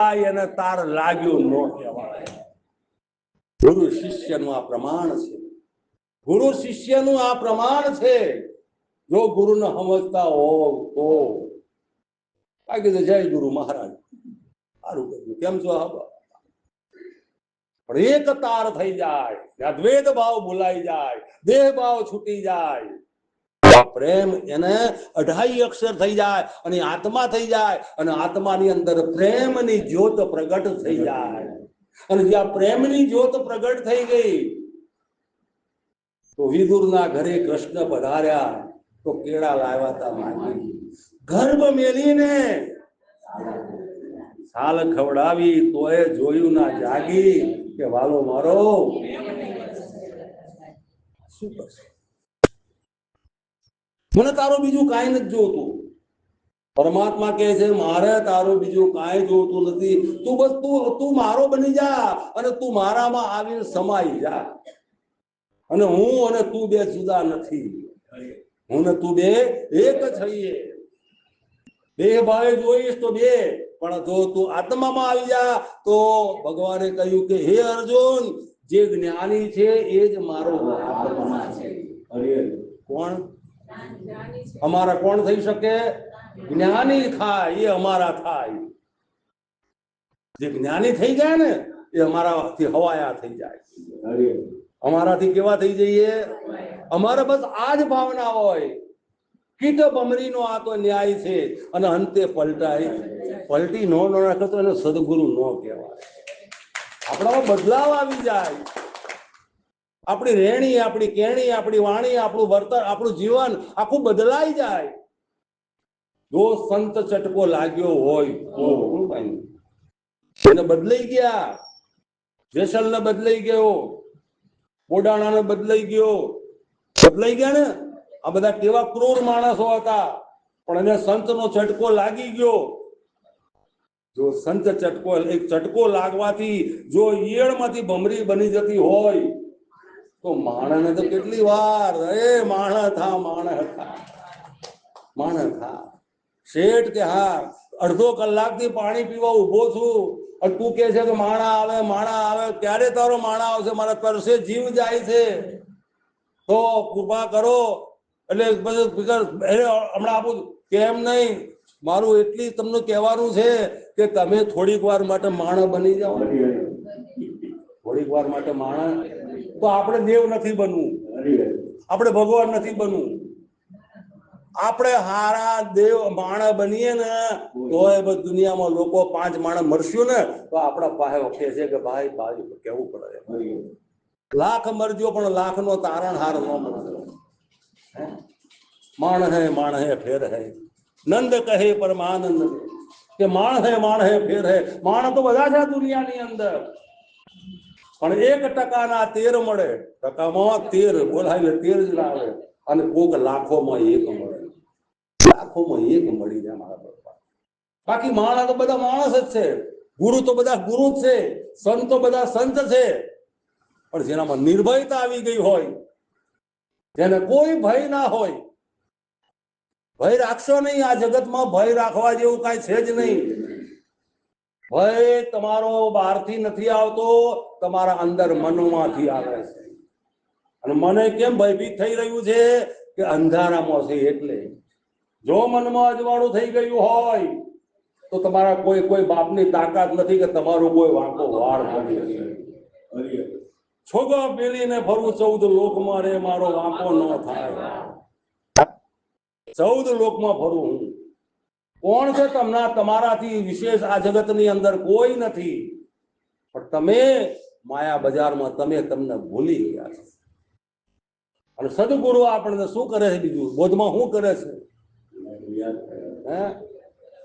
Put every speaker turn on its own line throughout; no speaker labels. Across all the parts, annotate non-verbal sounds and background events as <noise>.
અને તાર લાગ્યું ન કહેવાય. ગુરુ શિષ્યનું આ પ્રમાણ છે. ગુરુ શિષ્યનું આ પ્રમાણ છે. જો ગુરુને સમજતા હોવ તો. બાકી તો જય ગુરુ મહારાજ. સારું કર્યું. કેમ છો પણ એક તાર થઈ જાય. દ્વેદ ભાવ ભૂલાઈ જાય. દેહ ભાવ છૂટી જાય. પ્રેમ એને અઢાઈ અક્ષર થઈ જાય અને આત્મા થઈ જાય અને આત્માની અંદર પ્રેમની જ્યોત પ્રગટ થઈ જાય. અને જ્યાં પ્રેમની જ્યોત પ્રગટ થઈ ગઈ તો વિદુરના ઘરે કૃષ્ણ પધાર્યા તો કેળા લાવ્યા હતા માગી ગર્ભ મેલીને સાલ ખવડાવી તોય જોયું ના જાગી કે વાલો મારો. શું કરશે? મને તારો બીજું કાંઈ નથી જોતું. પરમાત્મા કહે છે મારે તારો બીજું કાંઈ જોતું નથી. તું બસ તું તું મારો બની જા અને તું મારામાં આવીને સમાઈ જા. અને હું અને તું બે જુદા નથી. હું ને તું બે એક છીએ બે ભાઈ જોઈશ તો બે પણ જો તું આત્મામાં આવી જા તો ભગવાને કહ્યું કે હે અર્જુન જે જ્ઞાની છે એ જ મારો આત્મા છે. કોણ? અમારા કોણ થઈ શકે? જ્ઞાની થાય, એ અમારા થાય. જે જ્ઞાની થઈ જાય ને, એ અમારાથી હવાયા થઈ જાય. અમારાથી કેવા થઈ જઈએ? અમારે બસ આ જ ભાવના હોય. કીટ બમરીનો આ તો ન્યાય છે, અને અંતે પલટાય. પલટી નો ન રાખે તો એને સદગુરુ નો કહેવાય. આપણામાં બદલાવ આવી જાય. આપણી રહેણી આપણી કેણી, આપણી વાણી, આપણું વર્તન, આપણું જીવન આખું બદલાઈ જાય. જો સંત ચટકો લાગ્યો હોય, તો એને બદલાઈ ગયા. જેસલ ને બદલાઈ ગયો. કોડાણા ને બદલાઈ ગયો. બદલાઈ ગયા ને? આ બધા કેવા ક્રૂર માણસો હતા. પણ એને સંત નો ચટકો લાગી ગયો. જો સંત ચટકો, એક ચટકો લાગવાથી જો ઈયળમાંથી ભમરી બની જતી હોય તો માણસને તો કેટલી વાર એ માણસ થા માણસ થા. માણસ થા. શેઠ કે હા અડધો કલાકથી પાણી પીવા ઊભો છું અને તું કે છે કે માણા આવે માણા આવે ક્યારે તારો માણા આવશે મારા તરસે જીવ જાય છે. તો કૃપા કરો. એટલે પછી હમણાં આપું કેમ નહીં? મારું એટલી તમને કહેવાનું છે કે તમે થોડીક વાર માટે માણસ બની જાઓ. થોડીક વાર માટે માણસ તો આપણે દેવ નથી બનવું. આપણે ભગવાન નથી બનવું. આપણે હારા દેવ માણસ બનીએ ને તો દુનિયામાં લોકો પાંચ માણસ મરશું ને તો આપણા પાસે વખતે છે કે ભાઈ ભાઈ કેવું પડે લાખ મરજો પણ લાખ નો તારણ હાર ન મળે. હે? માણ હે માણ હે ફેર હે. નંદ કહે પરમાનંદ. કે માણ હે માણ હે ફેર હે. માણ તો બધા છે દુનિયાની અંદર. પણ એક ટકાના તેર મળે, ટકામાં તેર બોલાવીને તેર જ આવે અને કોક લાખોમાં એક મળે. લાખોમાં એક મળી જાય મારા બાપા. બાકી માણસ તો બધા માણસ જ છે. ગુરુ તો બધા ગુરુ જ છે. સંત તો બધા સંત છે. પણ જેનામાં નિર્ભયતા આવી ગઈ હોય, જેને કોઈ ભય ના હોય, ભય રાખશો નહીં આ જગતમાં. ભય રાખવા જેવું કાંઈ છે જ નહીં. ભય તમારો બહારથી નથી આવતો, તમારા અંદર મનમાંથી આવે છે. અને મને કેમ ભયભીત થઈ રહ્યું છે કે અંધારામાં છે એટલે. જો મનમાં અજવાળું થઈ ગયું હોય, તો તમારા કોઈ કોઈ બાપની તાકાત નથી કે તમારો કોઈ વાંકો વાળ છે છોગો પેલીને ફરવું ચૌદ લોકમાં રે, મારો વાંકો ન થાય. ચૌદ લોકમાં ફરું હું. કોણ છે તમને? તમારાથી વિશેષ આ જગતની અંદર કોઈ નથી. પણ તમે માયા બજારમાં તમે તમને ભૂલી ગયા છો. અને સદગુરુ આપણને શું કરે છે બીજું? બોધમાં શું કરે છે? હે?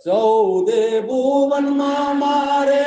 ચૌદે ભુવનમાં મારે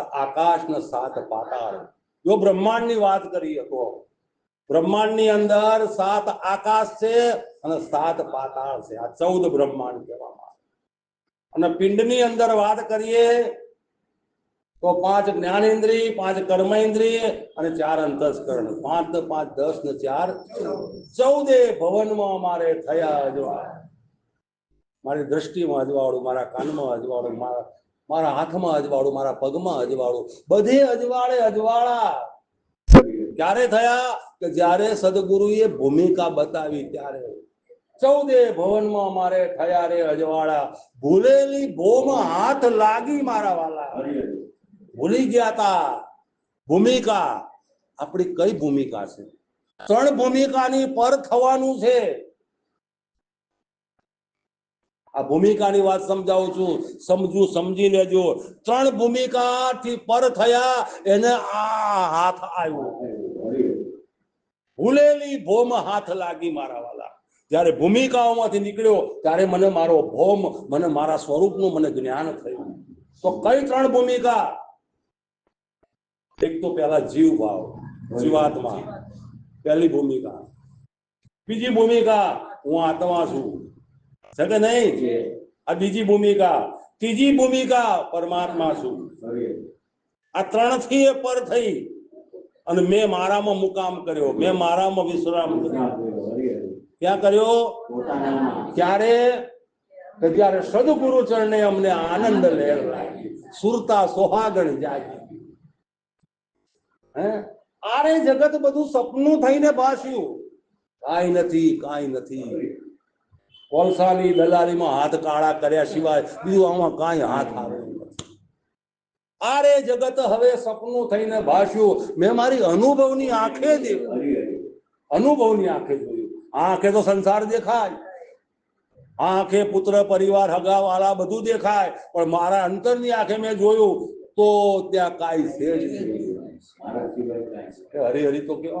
સાત સાત પાતાળ. જો બ્રહ્માંડની વાત કરીએ તો બ્રહ્માંડની અંદર સાત આકાશ છે અને સાત પાતાળ છે. આ ચૌદ બ્રહ્માંડ કહેવામાં આવે. અને પિંડની અંદર વાત કરીએ તો પાંચ જ્ઞાનેન્દ્રિય, પાંચ કર્મેન્દ્રિય અને ચાર અંતસ્કરણ. પાંચ ને પાંચ, દસ ને ચાર, ચૌદે ભવનમાં અમારે થયા અજવાળ. મારી દ્રષ્ટિમાં અજવાળું, મારા કાનમાં અજવાળું, મારા મારા હાથમાં અજવાળું, મારા પગમાં અજવાળું. બધે અજવાળે અજવાળા. ક્યારે થયા કે જ્યારે સદગુરુએ ભૂમિકા બતાવી ત્યારે? ચૌદે ભવનમાં અમારે થયા રે અજવાળા. ભૂલેલી ભોમ હાથ લાગી મારા વાલા. ભૂલી ગયા તા. ભૂમિકા. આપણી કઈ ભૂમિકા છે? ત્રણ ભૂમિકાની પર થવાનું છે. આ ભૂમિકાની વાત સમજાવું છું. સમજુ, સમજી લેજો. ત્રણ ભૂમિકાથી પર થયા, એને આ હાથ આવ્યો. ભૂલેલી ભોમ હાથ લાગી મારા વાલા. જ્યારે ભૂમિકાઓમાંથી નીકળ્યો, ત્યારે મને મારો ભોમ, મને મારા સ્વરૂપનું મને જ્ઞાન થયું. તો કઈ ત્રણ ભૂમિકા? એક તો પેલા જીવ ભાવ, જીવાત્મા. પહેલી ભૂમિકા. બીજી ભૂમિકા, હું આત્મા છું. છે નહીં આ બીજી ભૂમિકા, ત્રીજી ભૂમિકા પરમાત્મા છું આ ત્રણથી એ પર થઈ. અને મેં મારામાં મુકામ કર્યો, મેં મારામાં વિશ્રામ કર્યો ક્યાં કર્યો? ત્યારે ત્યારે સદગુરુ ચરણે અમને આનંદ લહેર સુરતા સોહાગણ જાગી. આરે જગત બધું સપનું થઈને ભાસ્યું. કાંઈ નથી કાંઈ નથી. કોલસાની દલાલીમાં હાથ કાળા કર્યા સિવાય બીજું આમાં કાંઈ હાથ આવે આરે જગત હવે સપનું થઈને ભાસ્યું. મેં મારી અનુભવની આંખે દેખ્યું અનુભવની આંખે જોયું. આંખે તો સંસાર દેખાય. આંખે પુત્ર પરિવાર હગા વાળા બધું દેખાય. પણ મારા અંતરની આંખે મેં જોયું તો ત્યાં કાંઈ છે જ નહીં. હરી હરી તો કેવો.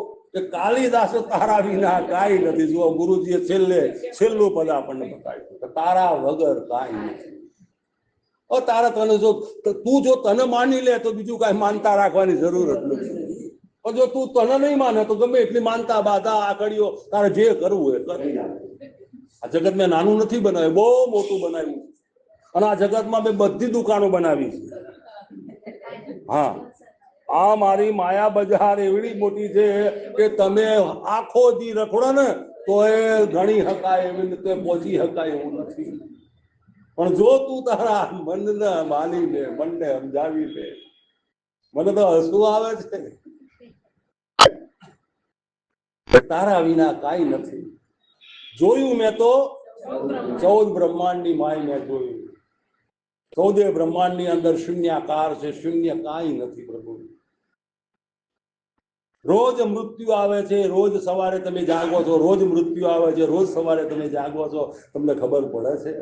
જો, જો,
કાલિદાસ તારા વિના કાંઈ નથી. જુઓ ગુરુજીએ છેલ્લે છેલ્લું પદ આપણને બતાવ્યું તારા વગર કાંઈ નથી. તારા તને જો તું જો તને માની લે તો બીજું કાંઈ માનતા રાખવાની જરૂર જ નથી. પણ જો તું તને નહીં માને તો ગમે એટલી માનતા બાધા આકડીઓ તારે જે કરવું એ કરી આ જગત મેં નાનું નથી બનાવ્યું બહુ મોટું બનાવ્યું અને આ જગતમાં મેં બધી દુકાનો બનાવી છે. હા. આ મારી માયા બજાર એવડી મોટી છે કે તમે આખો દી રખડો ને તો એ ગણી હકાય એવી રીતે પહોંચી હકાય એવું નથી. પણ જો તું તારા મનને માની લે મનને સમજાવી લે મને તો હસવું આવે છે. તારા વિના કાઈ નથી. જોયું મેં તો, ચૌદ બ્રહ્માંડની માય મેં જોયું. ચૌદે બ્રહ્માંડની અંદર શૂન્યાકાર છે, શૂન્ય કાંઈ નથી પ્રભુ. રોજ મૃત્યુ આવે છે, રોજ સવારે તમે જાગો છો, રોજ મૃત્યુ આવે છે, રોજ સવારે તમે જાગો છો, તમને ખબર પડે છે?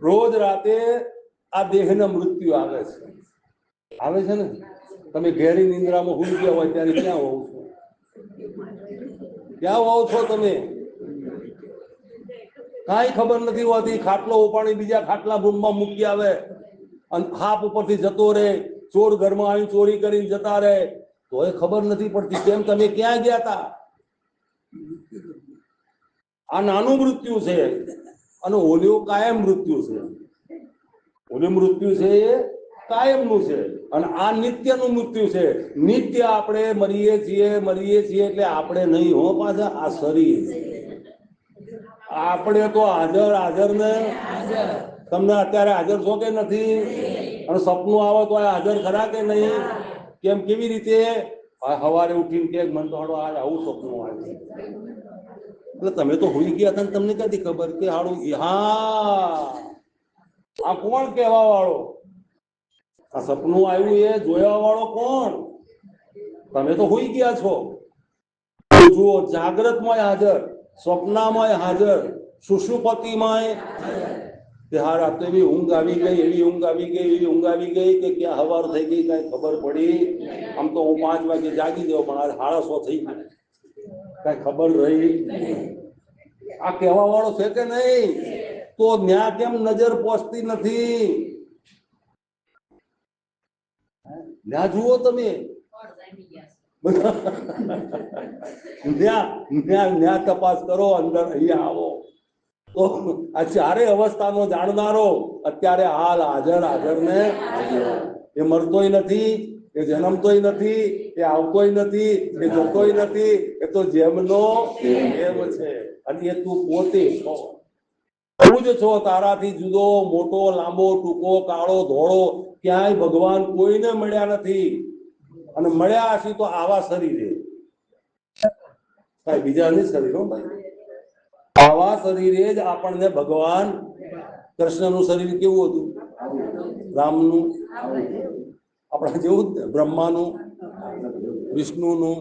રોજ રાતે આ દેહના મૃત્યુ આવે છે. આવે છે ને? તમે ઘેરી નિંદ્રામાં હુઈ ગયા હોય ત્યારે ક્યાં હોવ છો? ક્યાં હોવ છો તમે? કાંઈ ખબર નથી હોતી, ખાટલો ઉપાડી બીજા ખાટલા રૂમમાં મૂકી આવે અને ખાપ ઉપરથી જતો રહે. ચોર ઘરમાં આવીને ચોરી કરીને જતા રહે તો એ ખબર નથી પડતી કેમ તમે ક્યાં ગયા હતા આ નાનું મૃત્યુ છે અને ઓલિયો કાયમ મૃત્યુ છે. ઓલું મૃત્યુ છે એ કાયમનું છે અને આ નિત્યનું મૃત્યુ છે. નિત્ય આપણે મરીએ છીએ મરીએ છીએ એટલે આપણે નહીં હો પાછા આ શરીર આપણે તો હાજર હાજર ને તમને અત્યારે હાજર છો કે નથી? અને સપનું આવે તો આ હાજર ખરા કે નહીં? કેમ કેવી રીતે? સવારે ઉઠીને કે મન તો હાડો આજ આવું સપનું આવે. એટલે તમે તો હોઈ ગયા હતા તમને ક્યાંથી ખબર કે હાડું હા. આ કોણ કહેવા વાળો આ સપનું આવ્યું એ જોયા વાળો કોણ? તમે તો હોઈ ગયા છો. જુઓ જાગ્રતમાં હાજર સ્વપ્નામાં હાજર સુષુપતિમાં હા, રાતે એવી ઊંઘ આવી ગઈ, એવી ઊંઘ આવી ગઈ, એવી ઊંઘ આવી ગઈ કે ક્યાં હવાર થઈ ગઈ, કઈ ખબર પડી. આમ તો હું પાંચ વાગે જાગી ગયો, પણ આજ સાડા થઈ ગયો. કઈ ખબર રહી. આ કહેવા વાળો છે કે નહીં? તો ન્યા કેમ નજર પહોંચતી નથી? ન્યા જુઓ તમે. <laughs> ન્યા ન્યા ન્યા તપાસ કરો, અંદર અહીંયા આવો. તો આ ચારે અવસ્થાનો જાણનારો અત્યારે હાલ હાજર હાજર ને એ મરતોય નથી, એ જન્મતોય નથી, એ આવતોય નથી, એ જતોય નથી, એ તો જેમનો એમ છે. અને એ તું પોતે છો. તું જ છો તારાથી જુદો, મોટો, લાંબો, ટૂંકો, કાળો, ધોળો, ક્યાંય ભગવાન કોઈને મળ્યા નથી. અને મળ્યા હશે તો આવા શરીરે. કાંઈ બીજા નહીં શરીર ભાઈ. આવા શરીરે જ આપણને ભગવાન કૃષ્ણનું શરીર કેવું હતું? રામનું? આપણા જેવું જ ને? બ્રહ્માનું? વિષ્ણુનું?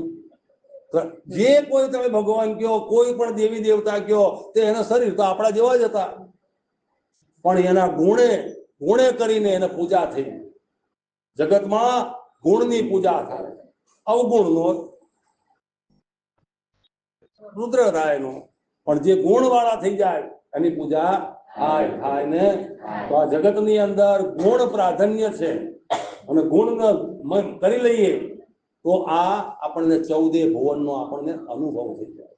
જે કોઈ તમે ભગવાન કયો કોઈ પણ દેવી દેવતા કયો તે એના શરીર તો આપણા જેવા જ હતા. પણ એના ગુણે ગુણે કરીને એને પૂજા થઈ. જગતમાં ગુણની પૂજા થાય. અવગુણનો રુદ્રરાયનો પણ જે ગુણવાળા થઈ જાય, એની પૂજા થાય થાય ને? તો આ જગતની અંદર ગુણ પ્રાધાન્ય છે. અને ગુણ કરી લઈએ, તો આ આપણને ચૌદે ભુવનનો આપણને અનુભવ થઈ જાય.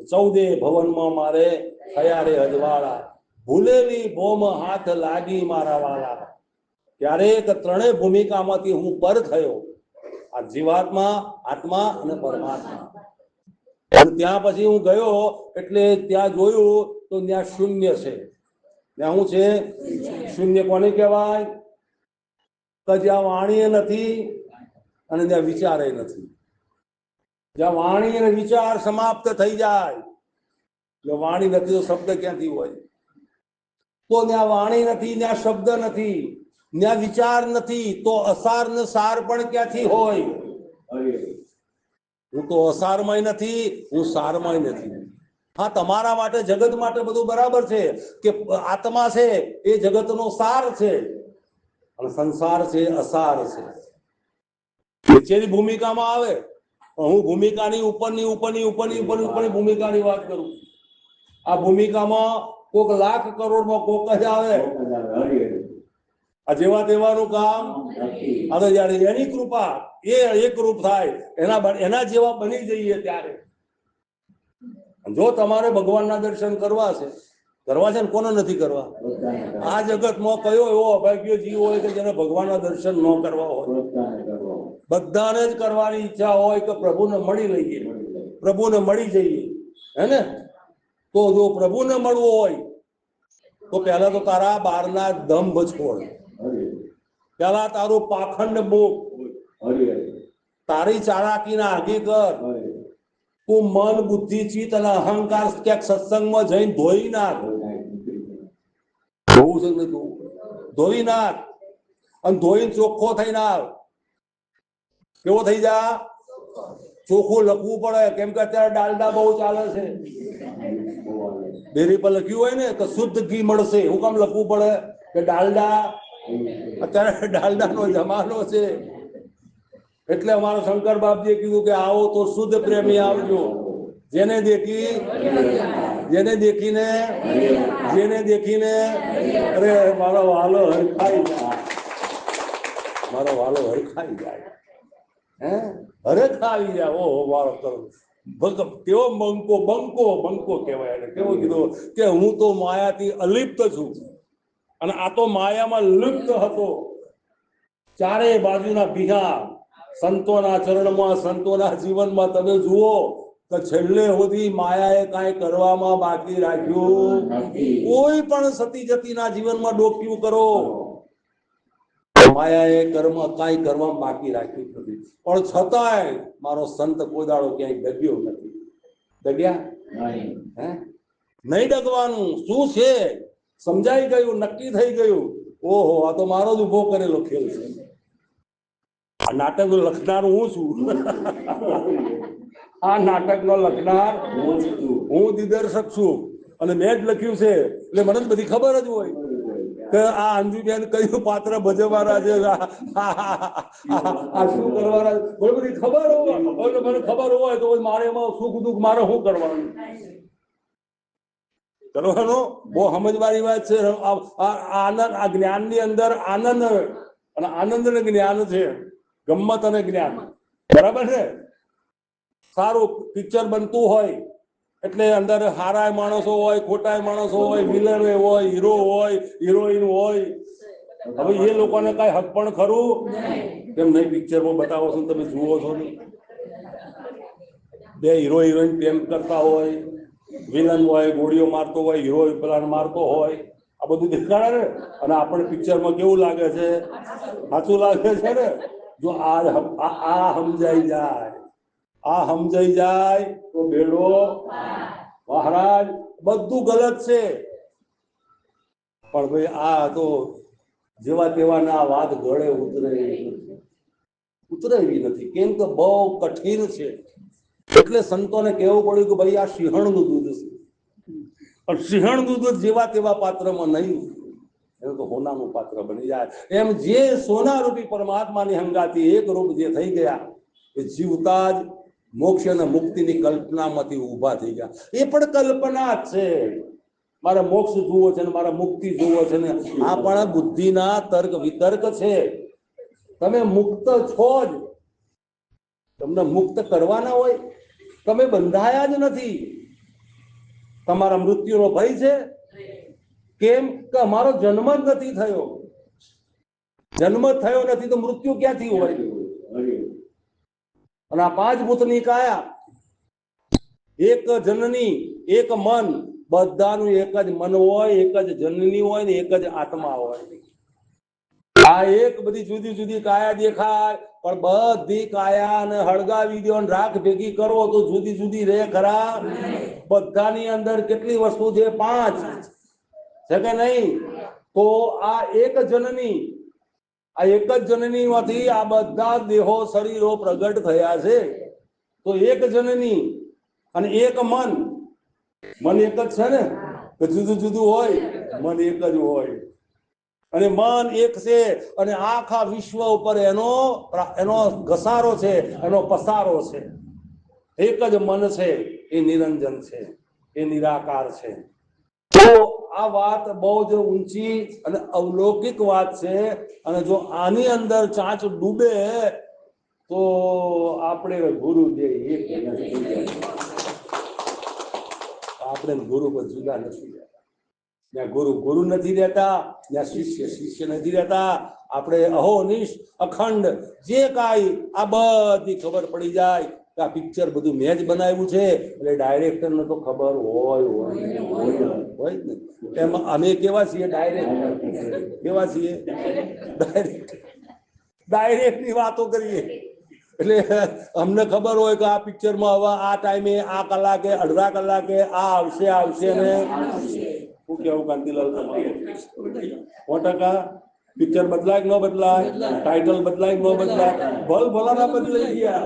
ચૌદે ભવનમાં મારે થયા રે અજવાળા, ભૂલેલી બોમ હાથ લાગી મારા વાળા ક્યારેક ત્રણેય ભૂમિકામાંથી હું પર થયો. આ જીવાત્મા, આત્મા અને પરમાત્મા. અને ત્યાં પછી હું ગયો એટલે ત્યાં જોયું તો ત્યાં શૂન્ય છે. ત્યાં શું છે? શૂન્ય કોને કહેવાય? કે જ્યાં વાણીએ નથી અને ત્યાં વિચારે નથી. જ્યાં વાણી અને વિચાર સમાપ્ત થઈ જાય જો વાણી નથી તો શબ્દ ક્યાંથી હોય? તો ત્યાં વાણી નથી, ત્યાં શબ્દ નથી, ત્યાં વિચાર નથી તો અસાર ને સાર પણ ક્યાંથી હોય? હું તો અસારમય નથી, હું સારમય નથી. હા, તમારા માટે, જગત માટે બધું બરાબર છે કે આત્મા છે, એ જગતનો સાર છે. અને સંસાર છે, અસાર છે. નીચેની ભૂમિકામાં આવે હું ભૂમિકાની ઉપરની ઉપરની ઉપરની ઉપરની ઉપરની ભૂમિકાની વાત કરું. આ ભૂમિકામાં કોક લાખ કરોડમાં કોક જ આવે. આ જેવા તેવાનું કામ જયારે એની કૃપા એ એકરૂપ થાય એના એના જેવા બની જઈએ ત્યારે. જો તમારે ભગવાનના દર્શન કરવા છે કરવા છે ને કોને નથી કરવા? આ જગતમાં કયો એવો અભાગ્ય જીવ હોય કે જેને ભગવાનના દર્શન ન કરવા હોય? બધાને જ કરવાની ઈચ્છા હોય કે પ્રભુને મળી લઈએ. પ્રભુને મળી જઈએ. હે ને? તો જો પ્રભુને મળવું હોય તો પહેલા તો તારા બારના દમ છોડ. પહેલા તારું પાખંડ મુખ. તારી ચાલાકીના ના હકીકત તું મન બુદ્ધિ ચિત્ત અને અહંકાર ક્યાંક સત્સંગમાં જઈને ધોઈ નાખ. ધોવું છે? ધોઈ નાખ અને ધોઈને ચોખ્ખો થઈને આવ કેવો થઈ જા? ચોખ્ખું લખવું પડે. કેમ કે અત્યારે ડાલડા બહુ ચાલે છે. ડેરી પર લખ્યું હોય ને તો શુદ્ધ ઘી મળશે. હું કામ લખવું પડે? કે ડાલડા અત્યારે ડાલડાનો જમાનો છે. એટલે અમારો શંકર બાપજીએ કીધું કે આવો તો શુદ્ધ પ્રેમી આવજો. જેને દેખી, જેને દેખીને જેને દેખીને, અરે મારો વાલો હરખાઈ જાય. મારો વાલો હરખાઈ જાય. હે? હરખાવી જાય. ઓહો, મારો તરફ ભગ કેવો બંકો બંકો બંકો કહેવાય એને. કેવો કીધું કે હું તો માયાથી અલિપ્ત છું. અને આ તો માયામાં લિપ્ત હતો. ચારે બાજુના બિહાર સંતોના ચરણમાં સંતોના જીવનમાં તમે જુઓ તો છેલ્લે સુધી માયાએ કાંઈ કરવામાં બાકી રાખ્યું. કોઈ પણ સતી જતીના જીવનમાં ડોક્યું કરો. માયાએ કર્મ કાંઈ કરવામાં બાકી રાખ્યું નથી. પણ છતાંય મારો સંત કોઈ દાડો ક્યાંય ડગ્યો નથી. ડગ્યા? હે? નહીં ડગવાનું. શું છે? સમજાઈ ગયું, નક્કી થઈ ગયું. ઓહો, આ તો મારો જ ઊભો કરેલો ખેલ છે. આ નાટક લખનાર હું છું. <laughs> આ નાટકનો લખનાર હું દિગ્દર્શક છું. અને મેં જ લખ્યું છે. એટલે મને બધી ખબર જ હોય કે આ અંજુબેન કયું પાત્ર ભજવવાના છે. <laughs> આ શું કરવાના. બધી ખબર હોય. મને ખબર હોય તો મારે એમાં સુખ દુઃખ મારે શું કરવાનું? કરવાનો બહુ સમજવાની વાત છે. આનંદ આ જ્ઞાનની અંદર આનંદ અને આનંદ ને જ્ઞાન છે ગમ્મત અને જ્ઞાન. બરાબર છે? સારું પિક્ચર બનતું હોય એટલે અંદર હારાય માણસો હોય ખોટાય માણસો હોય વિલન હોય હીરો હોય હિરોઈન હોય. હવે એ લોકોને કઈ હક પણ ખરું? કેમ નહીં? પિક્ચરમાં બતાવો છો ને તમે જુઓ છો ને? બે હીરો હિરોઈન પ્રેમ કરતા હોય વિલન હોય, ગોળીઓ મારતો હોય, હીરો પેલા મારતો હોય, આ બધું દેખાડે ને? અને આપણે પિક્ચરમાં કેવું લાગે છે? સાચું લાગે છે ને? જો આ આ સમજાઈ જાય. આ સમજાઈ જાય તો બેડો મહારાજ, બધું ગલત છે. પણ ભાઈ આ તો જેવા તેવાના વાત ગળે ઉતરે. ઉતરે એવી નથી. કેમ કે બહુ કઠિન છે. એટલે સંતોને કહેવું પડ્યું કે ભાઈ આ સિંહણનું દૂધ છે. પણ સિંહણ દૂધ જેવા તેવા પાત્રમાં નહીં એનું તો હોનાનું પાત્ર બની જાય. એમ જે સોના રૂપી પરમાત્માની હંગાતી એક રૂપ જે થઈ ગયા, એ જીવતા જ મોક્ષ અને મુક્તિની કલ્પનામાંથી ઊભા થઈ ગયા. એ પણ કલ્પના જ છે. મારે મોક્ષ જુઓ છે ને મારે મુક્તિ જુઓ છે ને, આ પણ બુદ્ધિના તર્ક વિતર્ક છે. તમે મુક્ત છો જ. તમને મુક્ત કરવાના હોય, તમે બંધાયા જ નથી. તમારા મૃત્યુનો ભય છે. કેમ કે અમારો જન્મ જ નથી થયો. જન્મ થયો નથી તો મૃત્યુ ક્યાંથી હોય? અને આ પાંચ ભૂતની કાયા, એક જનની, એક મન, બધાનું એક જ મન હોય, એક જ જનની હોય ને એક જ આત્મા હોય. આ એક બધી જુદી જુદી કાયા દેખાય, પણ બધી કાયાને હળગાવી દો રાખ ભેગી કરો તો જુદી જુદી રે ખરા. બધાની અંદર કેટલી વસ્તુ છે? પાંચ. છે કે નહીં? તો આ એક જનની, આ એક જ જનની માંથી આ બધા દેહો શરીરો પ્રગટ થયા છે. તો એક જનની અને એક મન. મન એક જ છે ને? જુદું જુદું હોય? મન એક જ હોય. અને મન એક છે અને આખા વિશ્વ ઉપર એનો એનો ઘસારો છે, એનો પસારો છે. એક જ મન છે, એ નિરંજન છે, એ નિરાકાર છે. તો આ વાત બહુ જ ઊંચી અને અવલૌકિક વાત છે. અને જો આની અંદર ચાંચ ડૂબે, તો આપણે ગુરુ જે એક. આપણે ગુરુ પર જુદા નથી. જ્યાં ગુરુ ગુરુ નથી રહેતા, જ્યાં શિષ્ય શિષ્ય નથી રહેતા. આપણે અહોનિશ અખંડ, જે કાંઈ આ બધી ખબર પડી જાય કે આ પિક્ચર બધું મેં જ બનાવ્યું છે. એટલે ડાયરેક્ટરને તો ખબર હોય હોય હોય ને. એમાં અમે કેવા છીએ ડાયરેક્ટર કેવા છીએ? ડાયરેક્ટ ડાયરેક્ટની વાતો કરીએ. એટલે અમને ખબર હોય કે આ પિક્ચરમાં હવે આ ટાઈમે આ કલાકે, અડધા કલાકે આ આવશે આવશે ને. શું કેવું કાંતિલાલ સો ટકા પિક્ચર બદલાય કે ન બદલાય? ટાઇટલ બદલાય કે ન બદલાય. ભલ ભલાના બદલાઈ ગયા.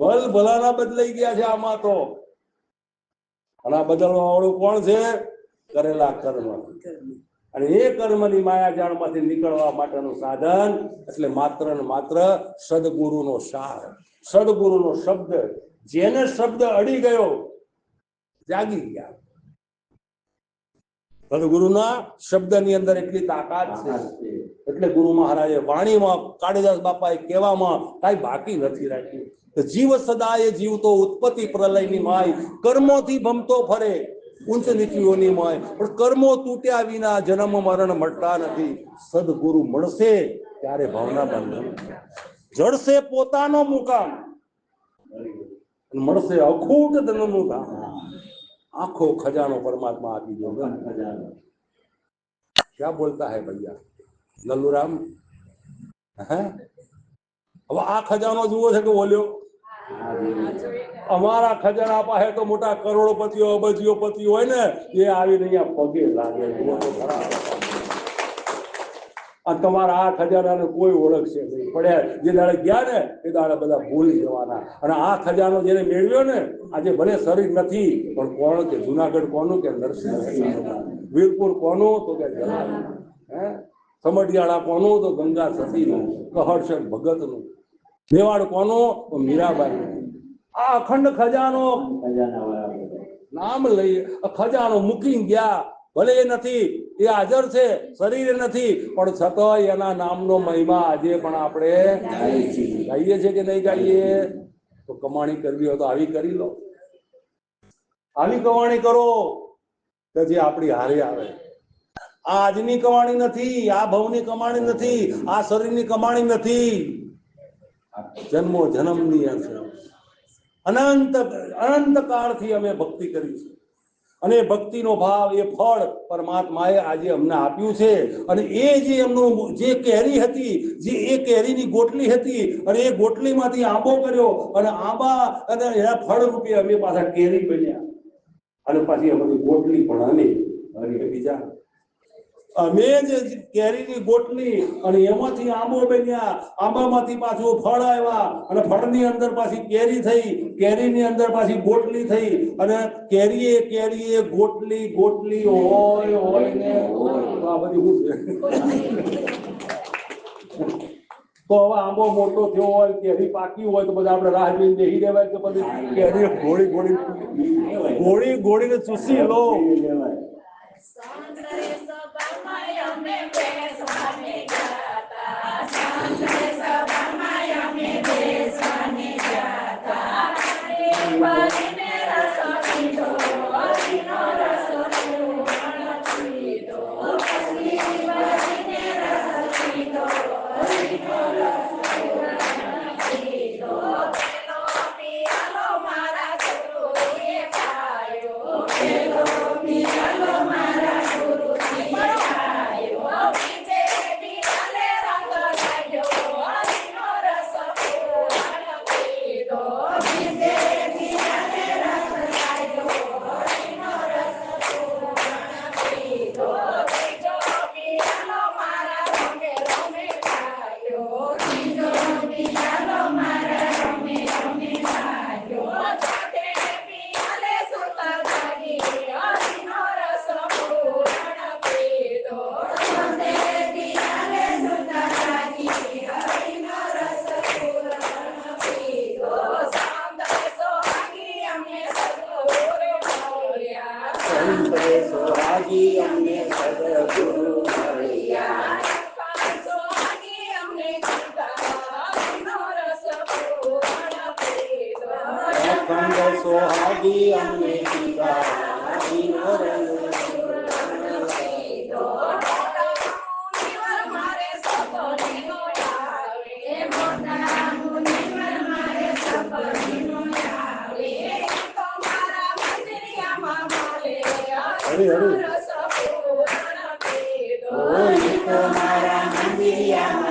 ભલ ભલાના બદલાઈ ગયા છે આમાં તો. અને આ બદલવા વાળું કોણ છે? કરેલા કર્મ. અને એ કર્મની માયાજાળમાંથી નીકળવા માટેનું સાધન એટલે માત્ર ને માત્ર સદગુરુનો સાર. સદગુરુનો શબ્દ જેને શબ્દ અડી ગયો જાગી ગયા. સદગુરુના શબ્દની અંદર એટલી તાકાત છે. એટલે ગુરુ મહારાજે વાણીમાં કાળીદાસ બાપાએ કહેવામાં કાંઈ બાકી નથી રાખ્યું. જીવ સદાય જીવતો ઉત્પત્તિ પ્રલયની માય કર્મોથી ભમતો ફરે ઉંચ નીચીઓની માય. પણ કર્મો તૂટ્યા વિના જન્મ મરણ મળતા નથી. સદગુરુ મળશે ત્યારે ભાવના બંધન જડશે પોતાનો મુકામ. મળશે અખૂટ ધનનું ધામ. આખો ખજાનો પરમાત્મા આપી દો. ખજાનો. ક્યાં બોલતા હે ભૈયા? લલ્લુરામ હે? હવે આ ખજાનો જુઓ છે કે બોલ્યો અમારા ખજાના પાસે તો મોટા કરોડોપતિઓ અબજીઓ પતિ હોય ને એ આવીને અહીંયા પગે લાગે. અને તમારા આ હજાર કોઈ ઓળખશે નહીં. પડ્યા જે દાડે ગયા ને એ દાડે બધા ભૂલી જવાના. અને આ ખજાનો જેને મેળવ્યો ને આજે ભલે શરીર નથી પણ કોણ કે જુનાગઢ કોનું કે નરસિંહ. વીરપુર કોનું તો કે. હે? સમઢિયાળા કોનું તો ગંગા સતીનું? ભગત ભગતનું? મેવાડ કોનું તો મીરાબાઈ આ અખંડ ખજાનો નામ લઈ ખજાનો મૂકી ગયા. ભલે એ નથી એ હાજર છે. શરીરે નથી. પણ છતાંય એના નામનો મહિમા આજે પણ આપણે ગાઈએ છે કે નહીં ગાઈએ? તો કમાણી કરવી હોય તો આવી કરી લો. આવી કમાણી કરો કે જે આપણી હારે આવે. આ આજની કમાણી નથી, આ ભવની કમાણી નથી, આ શરીરની કમાણી નથી. જન્મો જન્મની છે અનંત અનંત કાળથી અમે ભક્તિ કરી છે અને ભક્તિનો ભાવ એ ફળ પરમાત્માએ આજે અમને આપ્યું છે. અને એ જે એમનું જે કેરી હતી, જે એ કેરીની ગોટલી હતી, અને એ ગોટલીમાંથી આંબો કર્યો, અને આંબા અને એના ફળ રૂપે અમે પાછા કેરી બન્યા. અને પાછી અમારી ગોટલી પણ અને બીજા અમે જે કેરીની ગોટલી અને એમાંથી આંબો બન્યા. આંબામાંથી પાછું ફળ આવ્યા અને ફળની અંદર પાછી કેરી થઈ. કેરીની અંદર પાછી ગોટલી થઈ અને કેરીએ કેરીએ ગોટલી ગોટલી હોય હોય ને તો આ બધી હું તો હવે આંબો મોટો થયો હોય કેરી પાકી હોય તો બધા આપણે રાહ જોઈને બેસી દેવાય કે પછી કેરી ગોળી ગોળી ગોળી ગોળીને ચૂસી લો.
સંતરે Amen. મારા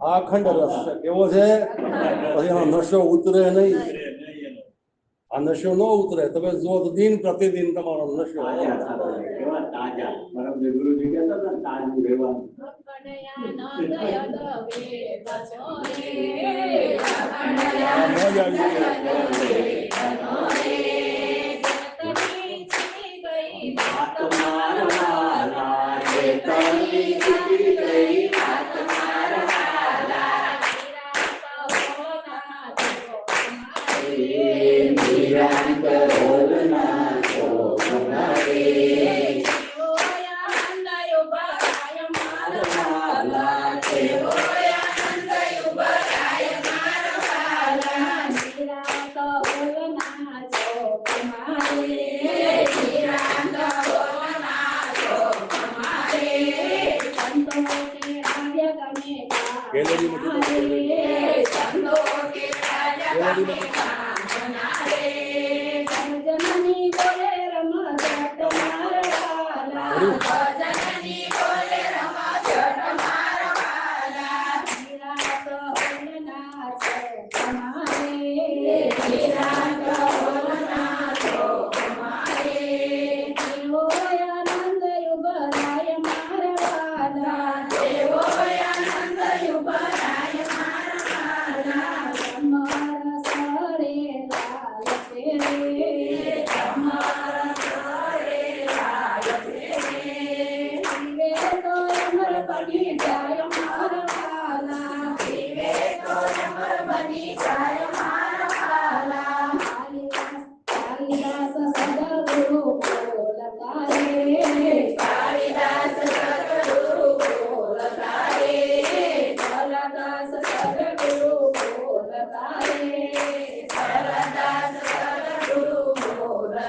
અખંડ રસ છે, કેવો છે? પછી આ નશો ઉતરે નહીં આ નશો ન ઉતરે તમે જો દિન પ્રતિદિન તમારો નશો
તાજું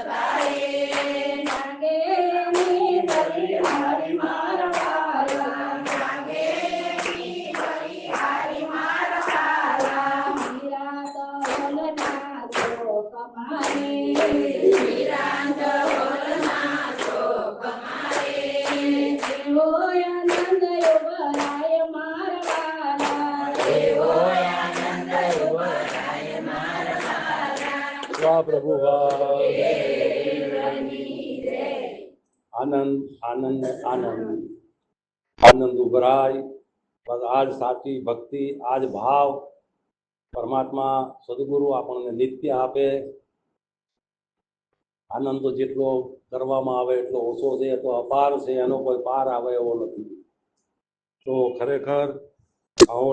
બોલતા આનંદ આનંદ.
આનંદ ઉભરાય, બસ આજ સાચી ભક્તિ, આજ ભાવ. પરમાત્મા સદગુરુ આપણને નિત્ય આપે. આનંદ જેટલો કરવામાં આવે, એટલો ઓછો છે તો અપાર છે, એનો કોઈ પાર આવે એવો નથી. તો ખરેખર આવો